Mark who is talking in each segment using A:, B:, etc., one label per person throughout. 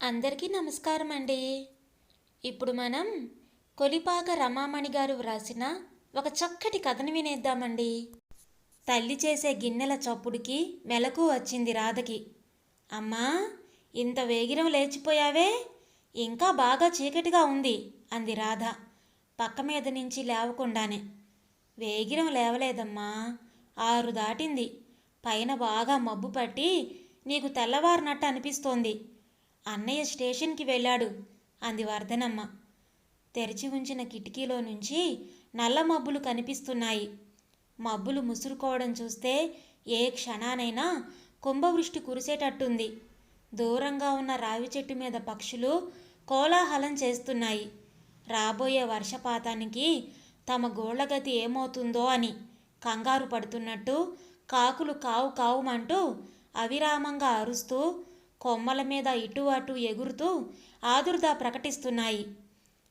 A: అందరికీ నమస్కారం అండి ఇప్పుడు మనం కొలిపాక రమామణి గారు వ్రాసిన ఒక చక్కటి కథను వినేద్దామండి. తల్లి చేసే గిన్నెల చప్పుడుకి మెలకు వచ్చింది రాధకి. అమ్మా ఇంత వేగిరం లేచిపోయావే ఇంకా బాగా చీకటిగా ఉంది అంది రాధ పక్క మీద నుంచి లేవకుండానే. వేగిరం లేవలేదమ్మా ఆరు దాటింది పైన బాగా మబ్బు పట్టి నీకు తెల్లవారినట్టు అనిపిస్తోంది. అన్నయ్య స్టేషన్కి వెళ్ళాడు అంది వర్ధనమ్మ. తెరిచి ఉంచిన కిటికీలో నుంచి నల్ల మబ్బులు కనిపిస్తున్నాయి. మబ్బులు ముసురుకోవడం చూస్తే ఏ క్షణానైనా కుంభవృష్టి కురిసేటట్టుంది. దూరంగా ఉన్న రావి చెట్టు మీద పక్షులు కోలాహలం చేస్తున్నాయి. రాబోయే వర్షపాతానికి తమ గోళ్ళగతి ఏమవుతుందో అని కంగారు పడుతున్నట్టు కాకులు కావు కావుమంటూ అవిరామంగా అరుస్తూ కొమ్మల మీద ఇటు అటు ఎగురుతూ ఆదుర్ద ప్రకటిస్తున్నాయి.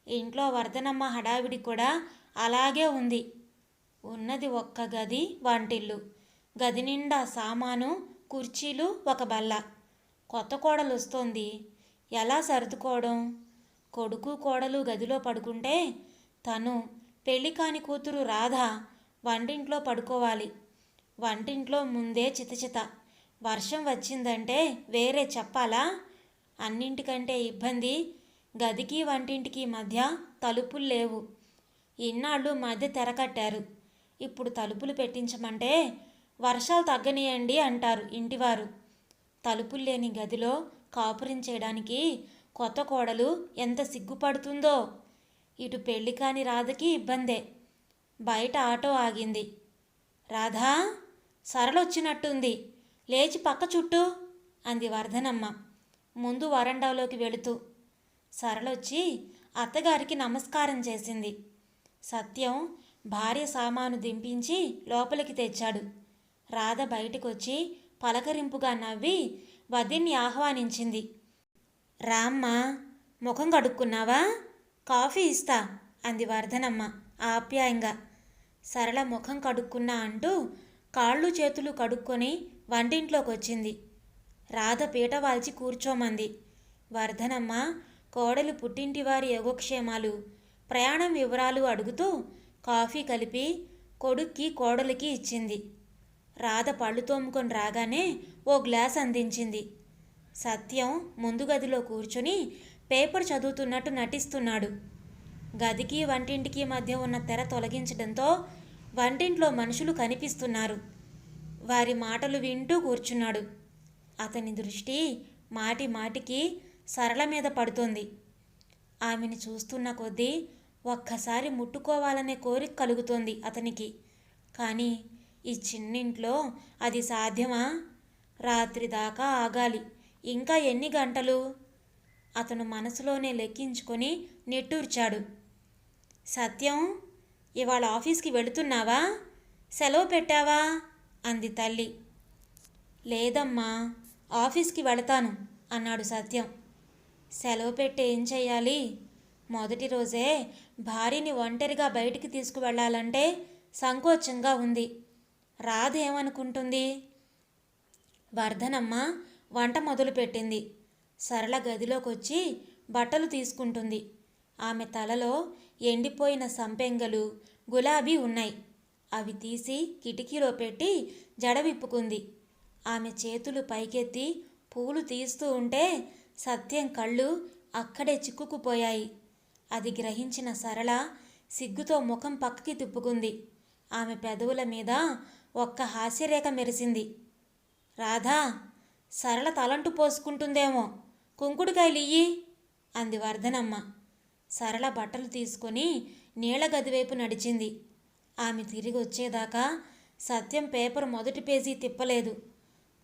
A: ఇంట్లో వర్ధనమ్మ హడావిడి కూడా అలాగే ఉంది. ఉన్నది ఒక్క గది వంటిల్లు. గది నిండా సామాను కుర్చీలు ఒక బల్ల. కొత్త కోడలు వస్తోంది ఎలా సర్దుకోవడం? కొడుకు కోడలు గదిలో పడుకుంటే తను పెళ్ళి కాని కూతురు రాధ వంటింట్లో పడుకోవాలి. వంటింట్లో ముందే చితచిత వర్షం వచ్చిందంటే వేరే చెప్పాలా? అన్నింటికంటే ఇబ్బంది గదికి వంటింటికి మధ్య తలుపులు లేవు. ఇన్నాళ్ళు మధ్య తెర కట్టారు. ఇప్పుడు తలుపులు పెట్టించమంటే వర్షాలు తగ్గనియండి అంటారు ఇంటివారు. తలుపులు లేని గదిలో కాపురం చేయడానికి కొత్త కోడలు ఎంత సిగ్గుపడుతుందో. ఇటు పెళ్ళి కాని రాధకి ఇబ్బందే. బయట ఆటో ఆగింది. రాధా సరళొచ్చినట్టుంది. లేచి పక్క చుట్టూ అంది వర్ధనమ్మ ముందు వరండాలోకి వెళుతూ సరళొచ్చి అత్తగారికి నమస్కారం చేసింది. సత్యం భార్య సామాను దింపించి లోపలికి తెచ్చాడు. రాధ బయటకొచ్చి పలకరింపుగా నవ్వి వదిన్ని ఆహ్వానించింది. రామ్మ ముఖం కడుక్కున్నావా? కాఫీ ఇస్తా అంది వర్ధనమ్మ ఆప్యాయంగా. సరళ ముఖం కడుక్కున్నా అంటూ కాళ్ళు చేతులు కడుక్కొని వంటింట్లోకి వచ్చింది రాధ పీట వాల్చి కూర్చోమంది. వర్ధనమ్మ కోడలు పుట్టింటి వారి యోగక్షేమాలు. ప్రయాణం వివరాలు అడుగుతూ కాఫీ కలిపి కొడుక్కి కోడలికి ఇచ్చింది. రాధ పళ్ళు తోముకొని రాగానే ఓ గ్లాస్ అందించింది. సత్యం ముందు గదిలో కూర్చుని పేపర్ చదువుతున్నట్టు నటిస్తున్నాడు. గదికి వంటింటికి మధ్య ఉన్న తెర తొలగించడంతో వంటింట్లో మనుషులు కనిపిస్తున్నారు. వారి మాటలు వింటూ కూర్చున్నాడు. అతని దృష్టి మాటి మాటికి సరళ మీద పడుతుంది. ఆమెను చూస్తున్న కొద్దీ ఒక్కసారి ముట్టుకోవాలనే కోరిక కలుగుతోంది అతనికి. కానీ ఈ చిన్నింట్లో అది సాధ్యమా? రాత్రి దాకా ఆగాలి. ఇంకా ఎన్ని గంటలు? అతను మనసులోనే లెక్కించుకొని నిట్టూర్చాడు. సత్యం ఇవాళ ఆఫీస్కి వెళుతున్నావా? సెలవు పెట్టావా? అంది తల్లి. లేదమ్మా ఆఫీస్కి వెళతాను అన్నాడు సత్యం. సెలవు పెట్టి ఏం చెయ్యాలి? మొదటి రోజే భార్యని ఒంటరిగా బయటికి తీసుకువెళ్ళాలంటే సంకోచంగా ఉంది. రాదేమనుకుంటుంది? వర్ధనమ్మ వంట మొదలుపెట్టింది. సరళ గదిలోకి వచ్చి బట్టలు తీసుకుంటుంది. ఆమె తలలో ఎండిపోయిన సంపెంగలు గులాబీ ఉన్నాయి. అవి తీసి కిటికీలో పెట్టి జడ విప్పుకుంది ఆమె చేతులు పైకెత్తి పూలు తీస్తూ ఉంటే సత్యం కళ్ళు అక్కడే చిక్కుకుపోయాయి. అది గ్రహించిన సరళ సిగ్గుతో ముఖం పక్కకి తిప్పుకుంది. ఆమె పెదవుల మీద ఒక్క హాస్యరేఖ మెరిసింది. రాధా సరళ తలంటు పోసుకుంటుందేమో. కుంకుడుకాయలు ఇయ్యి! అంది వర్ధనమ్మ. సరళ బట్టలు తీసుకొని నీళ్ళ గదివైపు నడిచింది. ఆమె తిరిగి వచ్చేదాకా సత్యం పేపర్ మొదటి పేజీ తిప్పలేదు.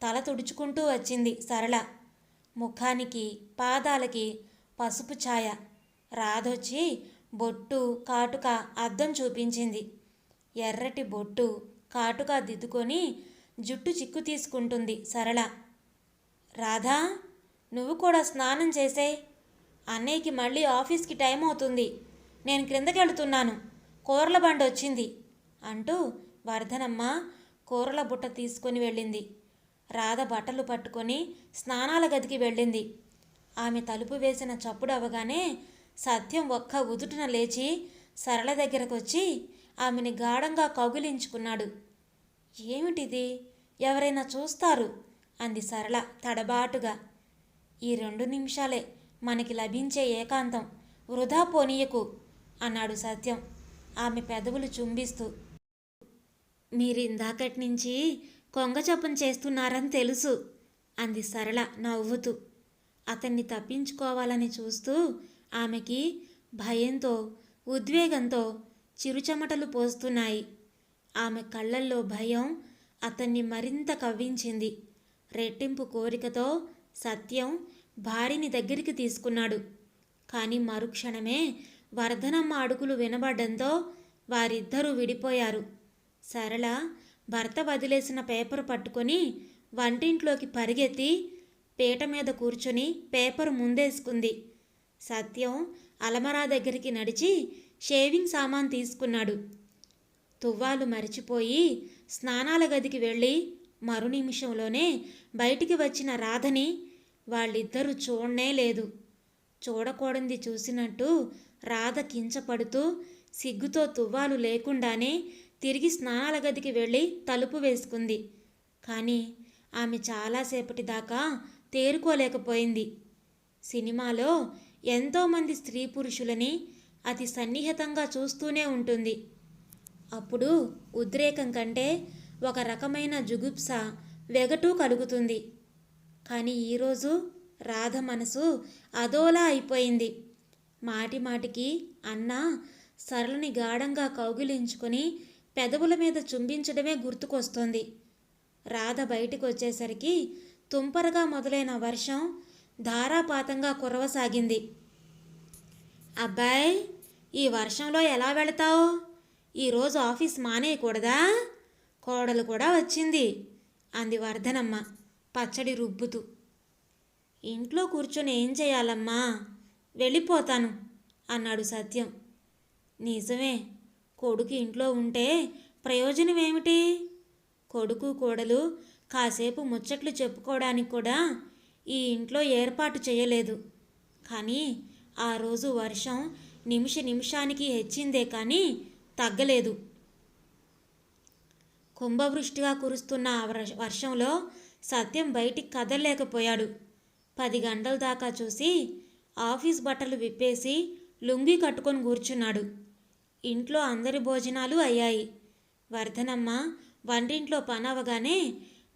A: తల తుడుచుకుంటూ వచ్చింది సరళ. ముఖానికి పాదాలకి పసుపు ఛాయ. రాధొచ్చి బొట్టు కాటుక అద్దం చూపించింది. ఎర్రటి బొట్టు కాటుక దిద్దుకొని జుట్టు చిక్కు తీసుకుంటుంది సరళ. రాధా నువ్వు కూడా స్నానం చేసే. అన్నయ్యకి మళ్ళీ ఆఫీస్కి టైం అవుతుంది నేను క్రిందకెళ్తున్నాను. కూరల బండి వచ్చింది అంటూ వర్ధనమ్మ కూరల బుట్ట తీసుకొని వెళ్ళింది. రాధ బట్టలు పట్టుకొని స్నానాల గదికి వెళ్ళింది. ఆమె తలుపు వేసిన చప్పుడు అవగానే సత్యం ఒక్క ఉదుటున లేచి సరళ దగ్గరకు వచ్చి ఆమెని గాఢంగా కౌగిలించుకున్నాడు. ఏమిటిది? ఎవరైనా చూస్తారు? అంది సరళ తడబాటుగా. ఈ రెండు నిమిషాలే మనకి లభించే ఏకాంతం వృధా పోనీయకు అన్నాడు సత్యం. ఆమె పెదవులు చుంబిస్తూ మీరు ఇందాకటి నుంచి కొంగ చేస్తున్నారని తెలుసు అంది సరళ నవ్వుతూ. అతన్ని తప్పించుకోవాలని చూస్తూ ఆమెకి భయంతో ఉద్వేగంతో చిరుచెమటలు పోస్తున్నాయి. ఆమె కళ్ళల్లో భయం అతన్ని మరింత కవ్వించింది. రెట్టింపు కోరికతో సత్యం భార్యని దగ్గరికి తీసుకున్నాడు. కానీ మరుక్షణమే వర్ధనమ్మ అడుగులు వినబడంతో వారిద్దరూ విడిపోయారు. సరళ భర్త వదిలేసిన పేపర్ పట్టుకొని వంటింట్లోకి పరిగెత్తి పీట మీద కూర్చొని పేపర్ ముందేసుకుంది. సత్యం అలమరా దగ్గరికి నడిచి షేవింగ్ సామాన్ తీసుకున్నాడు. తువ్వాలు మరిచిపోయి స్నానాల గదికి వెళ్ళి మరు నిమిషంలోనే బయటికి వచ్చిన రాధని వాళ్ళిద్దరూ చూడనే లేదు. చూడకూడంది చూసినట్టు రాధ కించపడుతూ సిగ్గుతో తువ్వాలు లేకుండానే తిరిగి స్నానాల గదికి వెళ్ళి తలుపు వేసుకుంది. కానీ ఆమె చాలాసేపటి దాకా తేరుకోలేకపోయింది. సినిమాలో ఎంతోమంది స్త్రీ పురుషులని అతి సన్నిహితంగా చూస్తూనే ఉంటుంది. అప్పుడు ఉద్రేకం కంటే ఒక రకమైన జుగుప్స వెగటు కలుగుతుంది. కానీ ఈరోజు రాధ మనసు అదోలా అయిపోయింది. మాటి మాటికి అన్న సరళని గాఢంగా కౌగిలించుకొని పెదవుల మీద చుంబించడమే గుర్తుకొస్తోంది. రాధ బయటికి వచ్చేసరికి తుంపరగా మొదలైన వర్షం ధారాపాతంగా కురవసాగింది. అబ్బాయ్ ఈ వర్షంలో ఎలా వెళతావు? ఈరోజు ఆఫీస్ మానేయకూడదా? కోడలు కూడా వచ్చింది అంది వర్ధనమ్మ పచ్చడి రుబ్బుతూ. ఇంట్లో కూర్చొని ఏం చేయాలమ్మా? వెళ్ళిపోతాను అన్నాడు సత్యం. నిజమే కొడుకు ఇంట్లో ఉంటే ప్రయోజనం ఏమిటి కొడుకు కోడలు కాసేపు ముచ్చట్లు చెప్పుకోవడానికి కూడా ఈ ఇంట్లో ఏర్పాటు చేయలేదు. కానీ ఆ రోజు వర్షం నిమిష నిమిషానికి హెచ్చిందే కానీ తగ్గలేదు. కుంభవృష్టిగా కురుస్తున్న ఆ వర్ష- వర్షంలో సత్యం బయటికి కదలలేకపోయాడు. పది గంటల దాకా చూసి ఆఫీస్ బట్టలు విప్పేసి లుంగి కట్టుకొని కూర్చున్నాడు. ఇంట్లో అందరి భోజనాలు అయ్యాయి. వర్ధనమ్మ వంటింట్లో పనవగానే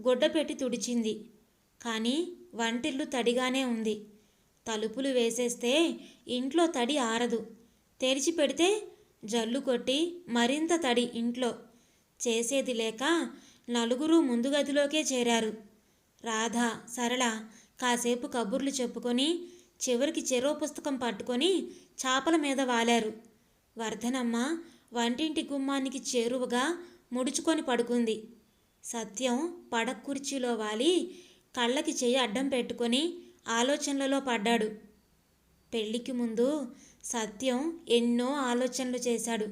A: గుడ్డ పెట్టి తుడిచింది. కానీ వంటిల్లు తడిగానే ఉంది. తలుపులు వేసేస్తే ఇంట్లో తడి ఆరదు. తెరిచి పెడితే జల్లు కొట్టి మరింత తడి ఇంట్లో. చేసేది లేక నలుగురు ముందు గదిలోకే చేరారు. రాధ సరళ కాసేపు కబుర్లు చెప్పుకొని చివరికి చెరో పుస్తకం పట్టుకొని చాపల మీద వాలారు. వర్ధనమ్మ వంటింటి గుమ్మానికి చేరువగా ముడుచుకొని పడుకుంది. సత్యం పడక కుర్చీలో వాలి కళ్ళకి చెయ్యి అడ్డం పెట్టుకొని ఆలోచనలలో పడ్డాడు. పెళ్ళికి ముందు సత్యం ఎన్నో ఆలోచనలు చేశాడు.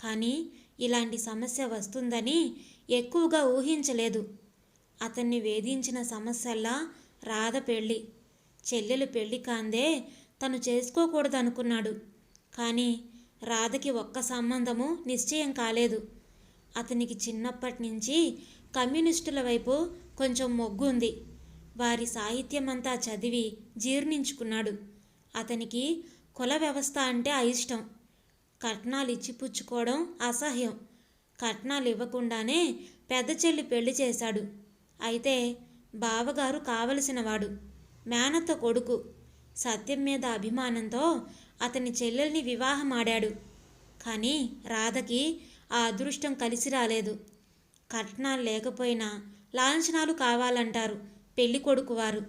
A: కానీ ఇలాంటి సమస్య వస్తుందని ఎక్కువగా ఊహించలేదు. అతన్ని వేధించిన సమస్యల్లా రాధ పెళ్ళి చెల్లెలు పెళ్ళి కాందే తను చేసుకోకూడదనుకున్నాడు. కానీ రాధకి ఒక్క సంబంధము నిశ్చయం కాలేదు. అతనికి చిన్నప్పటి నుంచి కమ్యూనిస్టుల వైపు కొంచెం మొగ్గు ఉంది వారి సాహిత్యమంతా చదివి జీర్ణించుకున్నాడు. అతనికి కుల వ్యవస్థ అంటే అయిష్టం. కట్నాలు ఇచ్చి పుచ్చుకోవడం అసహ్యం. కట్నాలు ఇవ్వకుండానే పెద్ద చెల్లి పెళ్ళి చేశాడు. అయితే బావగారు కావలసినవాడు. మేనత్త కొడుకు. సత్యం మీద అభిమానంతో అతని చెల్లెల్ని వివాహమాడాడు కానీ రాధకి ఆ అదృష్టం కలిసి రాలేదు. కట్నాలు లేకపోయినా లాంఛనాలు కావాలంటారు పెళ్ళి కొడుకు వారు.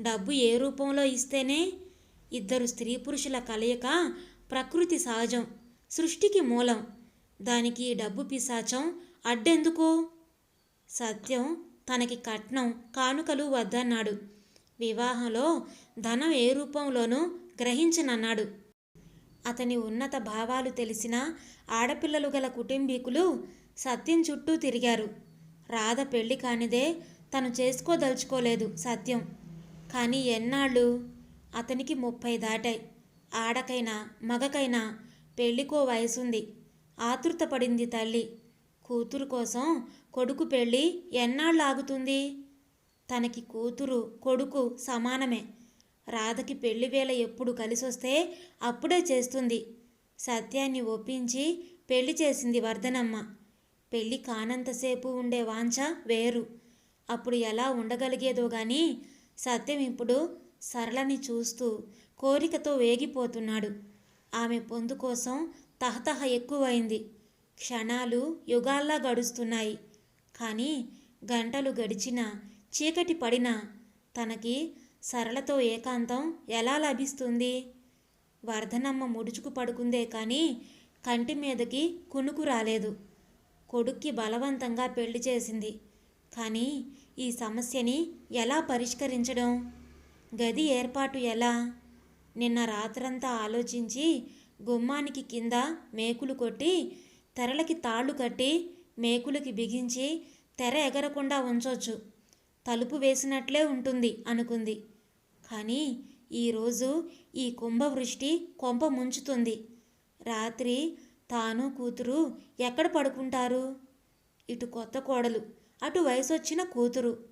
A: డబ్బు ఏ రూపంలో ఇస్తేనే ఇద్దరు స్త్రీ పురుషుల కలయిక ప్రకృతి సహజం సృష్టికి మూలం. దానికి డబ్బు పిశాచం అడ్డెందుకు? సత్యం తనకి కట్నం కానుకలు వద్దన్నాడు. వివాహంలో ధనం ఏ రూపంలోనూ గ్రహించనన్నాడు. అతని ఉన్నత భావాలు తెలిసిన ఆడపిల్లలు గల కుటుంబీకులు సత్యం చుట్టూ తిరిగారు. రాధ పెళ్ళి కానిదే తను చేసుకోదలుచుకోలేదు సత్యం. కానీ ఎన్నాళ్ళు? అతనికి ముప్పై దాటాయి. ఆడకైనా మగకైనా పెళ్ళికో వయసుంది. ఆతృతపడింది తల్లి. కూతురు కోసం కొడుకు పెళ్ళి ఎన్నాళ్ళు ఆగుతుంది తనకి కూతురు కొడుకు సమానమే. రాధకి పెళ్ళి వేళ ఎప్పుడు కలిసొస్తే అప్పుడే చేస్తుంది. సత్యాన్ని ఒప్పించి పెళ్ళి చేసింది వర్ధనమ్మ పెళ్ళి కానంతసేపు ఉండే వాంఛ వేరు. అప్పుడు ఎలా ఉండగలిగేదో గాని సత్యం ఇప్పుడు సరళని చూస్తూ కోరికతో వేగిపోతున్నాడు. ఆమె పొందు కోసం తహతహ ఎక్కువైంది. క్షణాలు యుగాల్లా గడుస్తున్నాయి. కానీ గంటలు గడిచినా చీకటి పడినా తనకి సరళతో ఏకాంతం ఎలా లభిస్తుంది? వర్ధనమ్మ ముడుచుకు పడుకుందే కానీ కంటి మీదకి కునుకు రాలేదు. కొడుక్కి బలవంతంగా పెళ్ళి చేసింది. కానీ ఈ సమస్యని ఎలా పరిష్కరించడం? గది ఏర్పాటు ఎలా? నిన్న రాత్రంతా ఆలోచించి గుమ్మానికి కింద మేకులు కొట్టి తెరలకి తాళ్ళు కట్టి మేకులకి బిగించి తెర ఎగరకుండా ఉంచొచ్చు. తలుపు వేసినట్లే ఉంటుంది అనుకుంది. కానీ ఈరోజు ఈ కుంభవృష్టి కొంప ముంచుతుంది. రాత్రి తాను కూతురు ఎక్కడ పడుకుంటారు? ఇటు కొత్త కోడలు అటు వయసొచ్చిన కూతురు.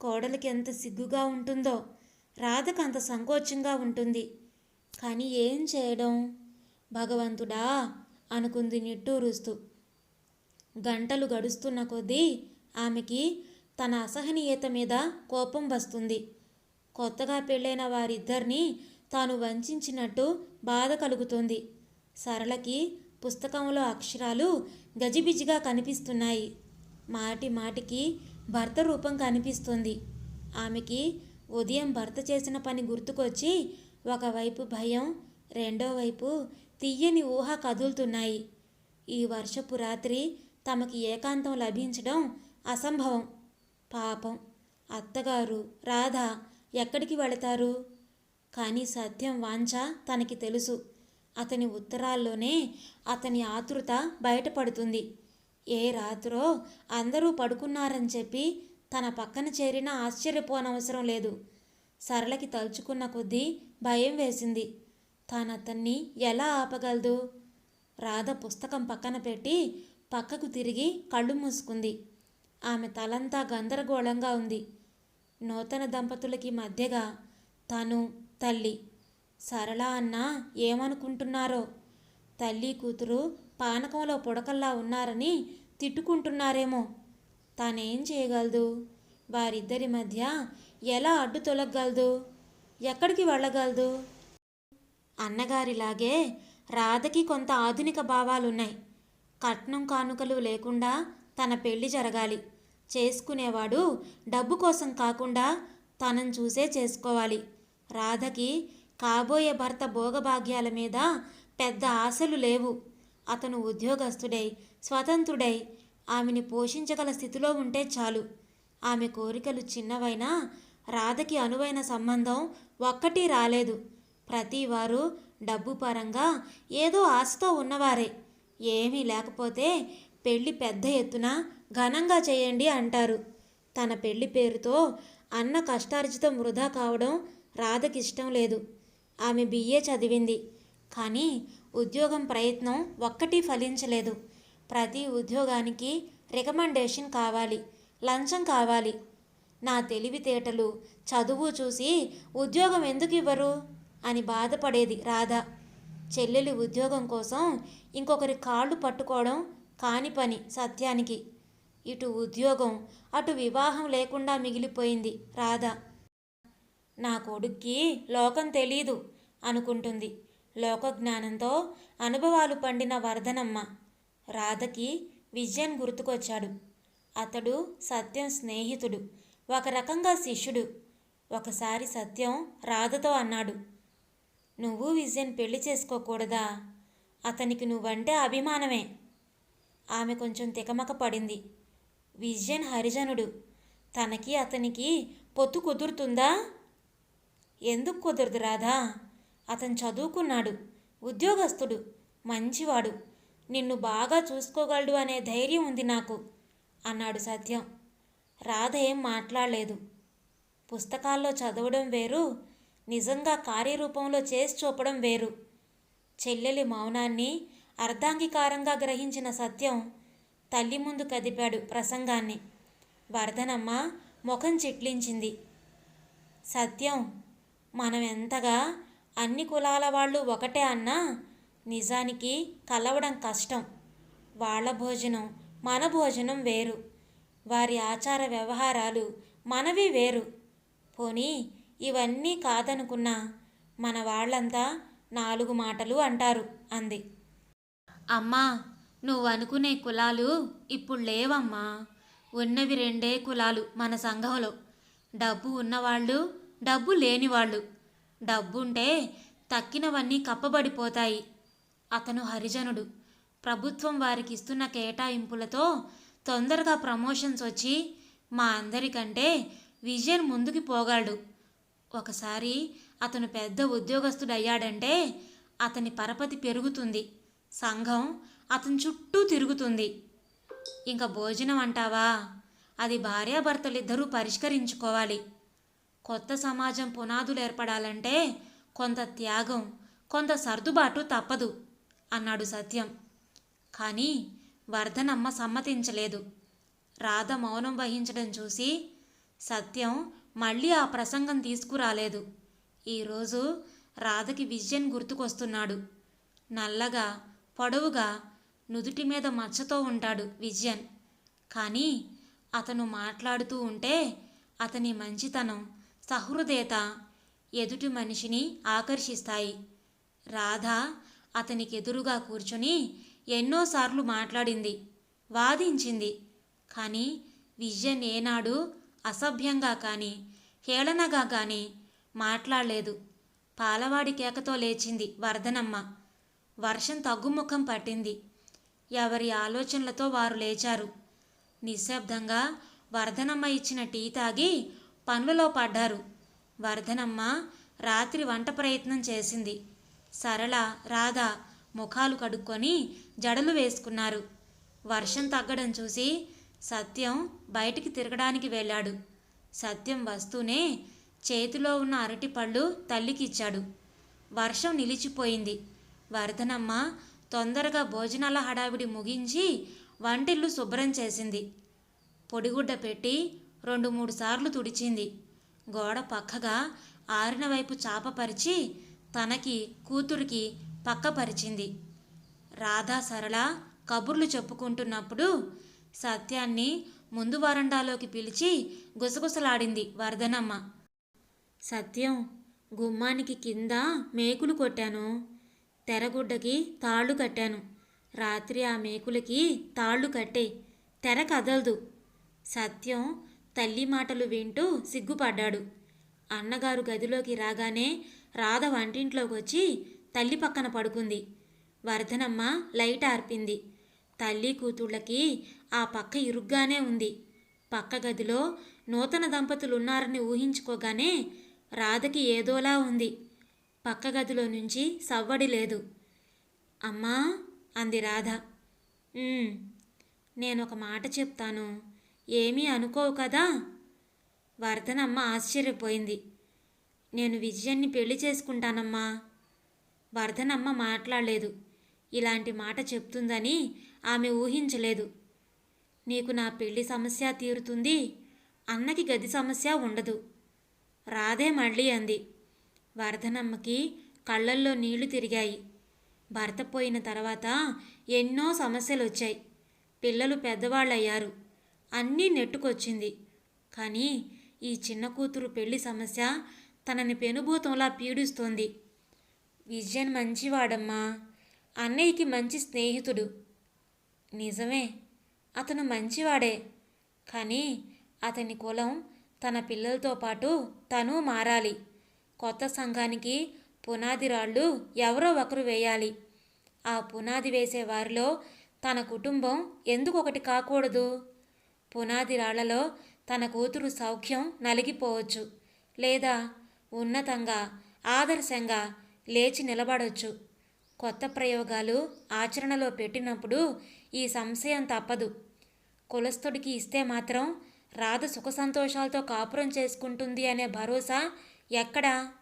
A: కోడలికి ఎంత సిగ్గుగా ఉంటుందో రాధకు అంత సంకోచంగా ఉంటుంది. కానీ ఏం చేయడం? భగవంతుడా అనుకుంది నిట్టూరుస్తూ. గంటలు గడుస్తున్న కొద్దీ ఆమెకి తన అసహనీయత మీద కోపం వస్తుంది. కొత్తగా పెళ్ళైన వారిద్దరినీ తాను వంచినట్టు బాధ కలుగుతుంది. సరళకి పుస్తకంలో అక్షరాలు గజిబిజిగా కనిపిస్తున్నాయి. మాటి మాటికి భర్త రూపం కనిపిస్తుంది. ఆమెకి ఉదయం భర్త చేసిన పని గుర్తుకొచ్చి ఒకవైపు భయం రెండో వైపు తీయని ఊహ కదులుతున్నాయి. ఈ వర్షపు రాత్రి తమకి ఏకాంతం లభించడం అసంభవం. పాపం. అత్తగారు రాధ ఎక్కడికి వెళతారు? కానీ సత్యం వాంఛ తనకి తెలుసు. అతని ఉత్తరాల్లోనే అతని ఆతృత బయటపడుతుంది. ఏ రాత్రో అందరూ పడుకున్నారని చెప్పి తన పక్కన చేరినా ఆశ్చర్యపోనవసరం లేదు. సరళకి తలుచుకున్న కొద్దీ భయం వేసింది. తానతన్ని ఎలా ఆపగలదు? రాధ పుస్తకం పక్కన పెట్టి పక్కకు తిరిగి కళ్ళు మూసుకుంది. ఆమె తలంతా గందరగోళంగా ఉంది. నూతన దంపతులకి మధ్యగా తను తల్లి సరళ అన్న ఏమనుకుంటున్నారో? తల్లి కూతురు పానకంలో పుడకల్లా ఉన్నారని తిట్టుకుంటున్నారేమో? తానేం చేయగలదు? వారిద్దరి మధ్య ఎలా అడ్డు తొలగలదు ఎక్కడికి వెళ్ళగలదు? అన్నగారిలాగే రాధకి కొంత ఆధునిక భావాలున్నాయి. కట్నం కానుకలు లేకుండా తన పెళ్ళి జరగాలి. చేసుకునేవాడు డబ్బు కోసం కాకుండా తనను చూసే చేసుకోవాలి. రాధకి కాబోయే భర్త భోగభాగ్యాల మీద పెద్ద ఆశలు లేవు. అతను ఉద్యోగస్తుడై స్వతంత్రుడై ఆమెని పోషించగల స్థితిలో ఉంటే చాలు. ఆమె కోరికలు చిన్నవైనా రాధకి అనువైన సంబంధం ఒక్కటి రాలేదు. ప్రతి వారు డబ్బు పరంగా ఏదో ఆశతో ఉన్నవారే. ఏమీ లేకపోతే పెళ్ళి పెద్ద ఎత్తున ఘనంగా చేయండి అంటారు. తన పెళ్ళి పేరుతో అన్న కష్టార్జితం వృధా కావడం రాధకిష్టం లేదు. ఆమె బిఏ చదివింది. కానీ ఉద్యోగం ప్రయత్నం ఒక్కటి ఫలించలేదు. ప్రతి ఉద్యోగానికి రికమెండేషన్ కావాలి. లంచం కావాలి. నా తెలివితేటలు చదువు చూసి ఉద్యోగం ఎందుకు ఇవ్వరు? అని బాధపడేది రాధ. చెల్లెలి ఉద్యోగం కోసం ఇంకొకరి కాళ్ళు పట్టుకోవడం కాని పని సత్యానికి. ఇటు ఉద్యోగం అటు వివాహం లేకుండా మిగిలిపోయింది రాధ. నా కొడుక్కి లోకం తెలీదు అనుకుంటుంది. లోకజ్ఞానంతో అనుభవాలు పండిన వర్ధనమ్మ రాధకి విజయన్ గుర్తుకొచ్చాడు. అతడు సత్యం స్నేహితుడు ఒక రకంగా శిష్యుడు. ఒకసారి సత్యం రాధతో అన్నాడు నువ్వు విజయన్ పెళ్ళి చేసుకోకూడదా? అతనికి నువ్వంటే అభిమానమే. ఆమె కొంచెం తికమక పడింది. విజయన్ హరిజనుడు తనకి అతనికి పొత్తు కుదురుతుందా? ఎందుకు కుదరదు రాధా? అతను చదువుకున్నాడు ఉద్యోగస్తుడు మంచివాడు. నిన్ను బాగా చూసుకోగలడు అనే ధైర్యం ఉంది నాకు అన్నాడు సత్యం. రాధ ఏం మాట్లాడలేదు. పుస్తకాల్లో చదవడం వేరు నిజంగా కార్యరూపంలో చేసి చూపడం వేరు. చెల్లెలి మౌనాన్ని అర్ధాంగీకారంగా గ్రహించిన సత్యం తల్లి ముందు కదిపాడు ప్రసంగాన్ని. వర్ధనమ్మ ముఖం చిట్లించింది. సత్యం మనం ఎంతగా అన్ని కులాల వాళ్ళు ఒకటే అన్నా నిజానికి కలవడం కష్టం. వాళ్ళ భోజనం మన భోజనం వేరు. వారి ఆచార వ్యవహారాలు మనవి వేరు. పోనీ ఇవన్నీ కాదనుకున్నా మన వాళ్ళంతా నాలుగు మాటలు అంటారు అంది. అమ్మా నువ్వు అనుకునే కులాలు ఇప్పుడు లేవమ్మా. ఉన్నవి రెండే కులాలు మన సంఘంలో. డబ్బు ఉన్నవాళ్ళు డబ్బు లేనివాళ్ళు. డబ్బుంటే తక్కినవన్నీ కప్పబడిపోతాయి. అతను హరిజనుడు. ప్రభుత్వం వారికి ఇస్తున్న కేటాయింపులతో తొందరగా ప్రమోషన్స్ వచ్చి మా అందరికంటే విజయన్ ముందుకు పోగలడు. ఒకసారి అతను పెద్ద ఉద్యోగస్తుడయ్యాడంటే అతని పరపతి పెరుగుతుంది. సంఘం అతని చుట్టూ తిరుగుతుంది. ఇంకా భోజనం అంటావా? అది భార్యాభర్తలిద్దరూ పరిష్కరించుకోవాలి. కొత్త సమాజం పునాదులు ఏర్పడాలంటే కొంత త్యాగం కొంత సర్దుబాటు తప్పదు అన్నాడు సత్యం. కానీ వర్ధనమ్మ సమ్మతించలేదు. రాధ మౌనం వహించడం చూసి సత్యం మళ్ళీ ఆ ప్రసంగం తీసుకురాలేదు. ఈరోజు రాధకి విజయన్ గుర్తుకొస్తున్నాడు. నల్లగా పొడవుగా నుదుటి మీద మచ్చతో ఉంటాడు విజయన్. కానీ అతను మాట్లాడుతూ ఉంటే అతని మంచితనం సహృదయత ఎదుటి మనిషిని ఆకర్షిస్తాయి. రాధ అతనికి ఎదురుగా కూర్చుని ఎన్నోసార్లు మాట్లాడింది వాదించింది. కానీ విజయన్ ఏనాడు అసభ్యంగా కానీ హేళనగా కానీ మాట్లాడలేదు. పాలవాడి కేకతో లేచింది వరదనమ్మ. వర్షం తగ్గుముఖం పట్టింది. ఎవరి ఆలోచనలతో వారు లేచారు. నిశ్శబ్దంగా వర్ధనమ్మ ఇచ్చిన టీ తాగి పనులలో పడ్డారు. వర్ధనమ్మ రాత్రి వంట ప్రయత్నం చేసింది. సరళ రాధ ముఖాలు కడుక్కొని జడలు వేసుకున్నారు. వర్షం తగ్గడం చూసి సత్యం బయటికి తిరగడానికి వెళ్ళాడు. సత్యం వస్తూనే చేతిలో ఉన్న అరటిపళ్ళు తల్లికిచ్చాడు వర్షం నిలిచిపోయింది. వర్ధనమ్మ తొందరగా భోజనాల హడావిడి ముగించి వంటిల్లు శుభ్రం చేసింది. పొడిగుడ్డ పెట్టి రెండు మూడు సార్లు తుడిచింది. గోడ పక్కగా ఆరిన వైపు చాప పరిచి తనకి కూతురికి పక్కపరిచింది రాధా సరళ కబుర్లు చెప్పుకుంటున్నప్పుడు సత్యాన్ని ముందు వరండాలోకి పిలిచి గుసగుసలాడింది వరదనమ్మ. సత్యం గుమ్మానికి కింద మేకులు కొట్టాను. తెరగుడ్డకి తాళ్ళు కట్టాను. రాత్రి ఆ మేకులకి తాళ్ళు కట్టే. తెర కదలదు. సత్యం తల్లి మాటలు వింటూ సిగ్గుపడ్డాడు. అన్నగారు గదిలోకి రాగానే రాధ వంటింట్లోకి వచ్చి తల్లి పక్కన పడుకుంది. వర్ధనమ్మ లైట్ ఆర్పింది. తల్లి కూతుళ్ళకి ఆ పక్క ఇరుగ్గానే ఉంది. పక్క గదిలో నూతన దంపతులు ఉన్నారని ఊహించుకోగానే రాధకి ఏదోలా ఉంది. పక్క గదిలో నుంచి సవ్వడి లేదు. అమ్మా! అంది రాధ. నేను ఒక మాట చెప్తాను. ఏమీ అనుకోవు కదా? వర్ధనమ్మ ఆశ్చర్యపోయింది. నేను విజయాన్ని పెళ్ళి చేసుకుంటానమ్మా. వర్ధనమ్మ మాట్లాడలేదు. ఇలాంటి మాట చెప్తుందని ఆమె ఊహించలేదు. నీకు నా పెళ్ళి సమస్య తీరుతుంది. అన్నకి గది సమస్య ఉండదు. రాధే మళ్ళీ అంది. వరదనమ్మకి కళ్ళల్లో నీళ్ళు తిరిగాయి. భర్త పోయిన తర్వాత ఎన్నో సమస్యలు వచ్చాయి పిల్లలు పెద్దవాళ్ళయ్యారు. అన్నీ నెట్టుకొచ్చింది. కానీ ఈ చిన్న కూతురు పెళ్ళి సమస్య తనని పెనుభూతంలా పీడిస్తోంది. విజయన్ మంచివాడమ్మా. అన్నయ్యకి మంచి స్నేహితుడు. నిజమే అతను మంచివాడే. కానీ అతని కులం తన పిల్లలతో పాటు తను మారాలి. కొత్త సంఘానికి పునాది రాళ్ళు ఎవరో ఒకరు వేయాలి. ఆ పునాది వేసే వారిలో తన కుటుంబం ఎందుకు ఒకటి కాకూడదు? పునాది రాళ్ళలో తన కూతురు సౌఖ్యం నలిగిపోవచ్చు లేదా ఉన్నతంగా ఆదర్శంగా లేచి నిలబడొచ్చు. కొత్త ప్రయోగాలు ఆచరణలో పెట్టినప్పుడు ఈ సంశయం తప్పదు. కులస్థుడికి ఇస్తే మాత్రం రాధ సుఖ సంతోషాలతో కాపురం చేసుకుంటుంది అనే భరోసా ఎక్కడా?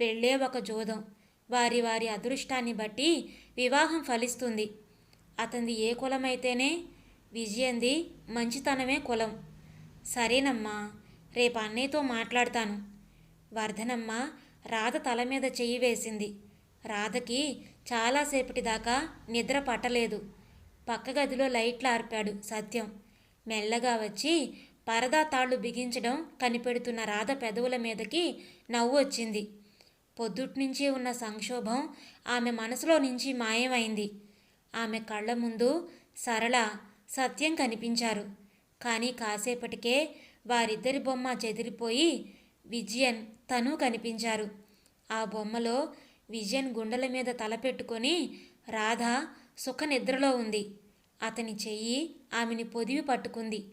A: పెళ్ళే ఒక జోదం. వారి వారి అదృష్టాన్ని బట్టి వివాహం ఫలిస్తుంది. అతనిది ఏ కులమైతేనే? విజయంది మంచితనమే కులం. సరేనమ్మా రేపు అన్నయ్యతో మాట్లాడతాను. వర్ధనమ్మ రాధ తల మీద చెయ్యి వేసింది. రాధకి చాలాసేపటి దాకా నిద్ర పట్టలేదు. పక్క గదిలో లైట్లు ఆర్పాడు సత్యం. మెల్లగా వచ్చి పరదా తాళ్ళు బిగించడం కనిపెడుతున్న రాధ పెదవుల మీదకి నవ్వు వచ్చింది. పొద్దుట్నుంచి ఉన్న సంక్షోభం ఆమె మనసులో నుంచి మాయమైంది. ఆమె కళ్ళ ముందు సరళ సత్యం కనిపించారు. కానీ కాసేపటికే వారిద్దరి బొమ్మ చెదిరిపోయి విజయన్ తను కనిపించారు. ఆ బొమ్మలో విజయన్ గుండెల మీద తలపెట్టుకొని రాధ సుఖ నిద్రలో ఉంది. అతని చెయ్యి ఆమెని పొదివి పట్టుకుంది.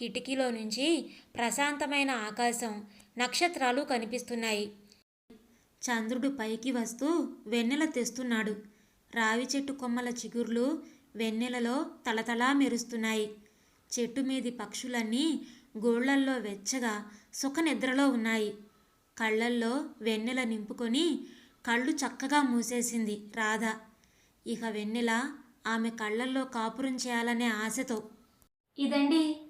A: కిటికీలో నుంచి ప్రశాంతమైన ఆకాశం నక్షత్రాలు కనిపిస్తున్నాయి. చంద్రుడు పైకి వస్తూ వెన్నెల తెస్తున్నాడు. రావి చెట్టు కొమ్మల చిగుర్లు వెన్నెలలో తలతలా మెరుస్తున్నాయి. చెట్టు మీది పక్షులన్నీ గోళ్ళల్లో వెచ్చగా సుఖ నిద్రలో ఉన్నాయి. కళ్ళల్లో వెన్నెల నింపుకొని కళ్ళు చక్కగా మూసేసింది రాధ. ఇక వెన్నెల ఆమె కళ్ళల్లో కాపురం చేయాలనే ఆశతో. ఇదండి